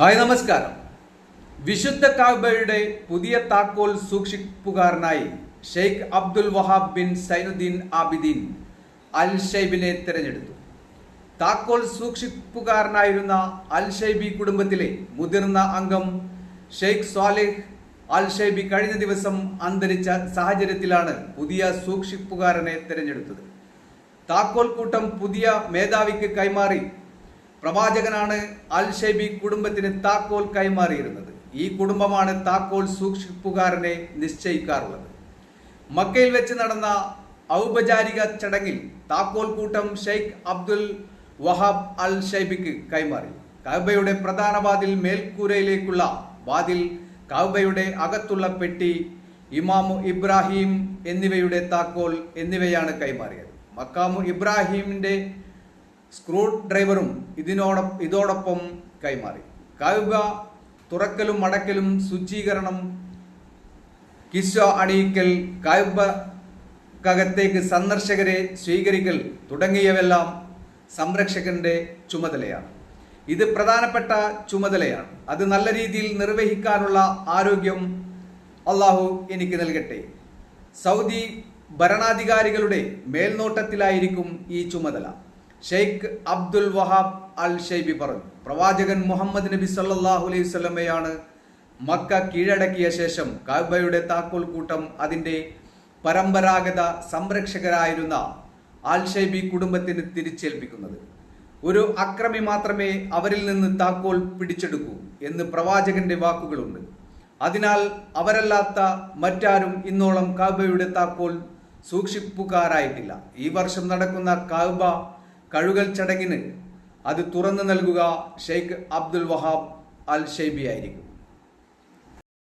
Hi നമസ്കാരം. വിശുദ്ധ കാബയുടെ പുതിയ താക്കോൽ സൂക്ഷിപ്പുകാരനായി Sheikh Abdul Wahab bin Zainuddin Abidin al ഷൈബിനെ തിരഞ്ഞെടുത്തു. താക്കോൽ സൂക്ഷിപ്പുകാരനായിരുന്ന അൽ ഷൈബി കുടുംബത്തിലെ മുതിർന്ന അംഗം ഷെയ്ഖ് സ്വാലിഹ് അൽ ഷൈബി കഴിഞ്ഞ ദിവസം അന്തരിച്ച സാഹചര്യത്തിലാണ് പുതിയ സൂക്ഷിപ്പുകാരനെ തിരഞ്ഞെടുത്തത്. താക്കോൽ കൂട്ടം പുതിയ മേധാവിക്ക് കൈമാറി പ്രവാചകനാണ് അൽ ഷെബി കുടുംബത്തിന് താക്കോൽ കൈമാറിയിരുന്നത്. ഈ കുടുംബമാണ് താക്കോൽ സൂക്ഷിപ്പുകാരനെ നിശ്ചയിക്കാറുള്ളത്. മക്കയിൽ വെച്ച് നടന്ന ഔപചാരിക ചടങ്ങിൽ താക്കോൽ കൂട്ടം ഷെയ്ഖ് അബ്ദുൽ വഹാബ് അൽ ഷൈബിക്ക് കൈമാറി. കഅബയുടെ പ്രധാന വാതിൽ മേൽക്കൂരയിലേക്കുള്ള വാതിൽ കഅബയുടെ അകത്തുള്ള പെട്ടി ഇമാമു ഇബ്രാഹിം എന്നിവയുടെ താക്കോൽ എന്നിവയാണ് കൈമാറിയത്. മക്കാമു ഇബ്രാഹിമിന്റെ സ്ക്രൂ ഡ്രൈവറും ഇതിനോടൊ ഇതോടൊപ്പം കൈമാറി. കൗബ തുറക്കലും മടക്കലും ശുചീകരണം കിശ അണിയിക്കൽ കൈബക്കകത്തേക്ക് സന്ദർശകരെ സ്വീകരിക്കൽ തുടങ്ങിയവെല്ലാം സംരക്ഷകന്റെ ചുമതലയാണ്. ഇത് പ്രധാനപ്പെട്ട ചുമതലയാണ്. അത് നല്ല രീതിയിൽ നിർവഹിക്കാനുള്ള ആരോഗ്യം അള്ളാഹു എനിക്ക് നൽകട്ടെ. സൗദി ഭരണാധികാരികളുടെ മേൽനോട്ടത്തിലായിരിക്കും ഈ ചുമതല. ഷെയ്ഖ് അബ്ദുൽ വഹാബ് അൽ ഷെയ്ബി പറഞ്ഞു. പ്രവാചകൻ മുഹമ്മദ് നബി സല്ലാഹു അലൈഹി സ്വലമയാണ് മക്ക കീഴടക്കിയ ശേഷം കഅബയുടെ താക്കോൽ കൂട്ടം അതിന്റെ പരമ്പരാഗത സംരക്ഷകരായിരുന്ന അൽ ഷൈബി കുടുംബത്തിന് തിരിച്ചേൽപ്പിക്കുന്നത്. ഒരു അക്രമി മാത്രമേ അവരിൽ നിന്ന് താക്കോൽ പിടിച്ചെടുക്കൂ എന്ന് പ്രവാചകന്റെ വാക്കുകളുണ്ട്. അതിനാൽ അവരല്ലാത്ത മറ്റാരും ഇന്നോളം കാബയുടെ താക്കോൽ സൂക്ഷിപ്പുകാരായിട്ടില്ല. ഈ വർഷം നടക്കുന്ന കാബ കഴുകൽ ചടങ്ങിന് അത് തുറന്നു നൽകുക ഷെയ്ഖ് അബ്ദുൽ വഹാബ് അൽ ഷെയ്ബി ആയിരിക്കും.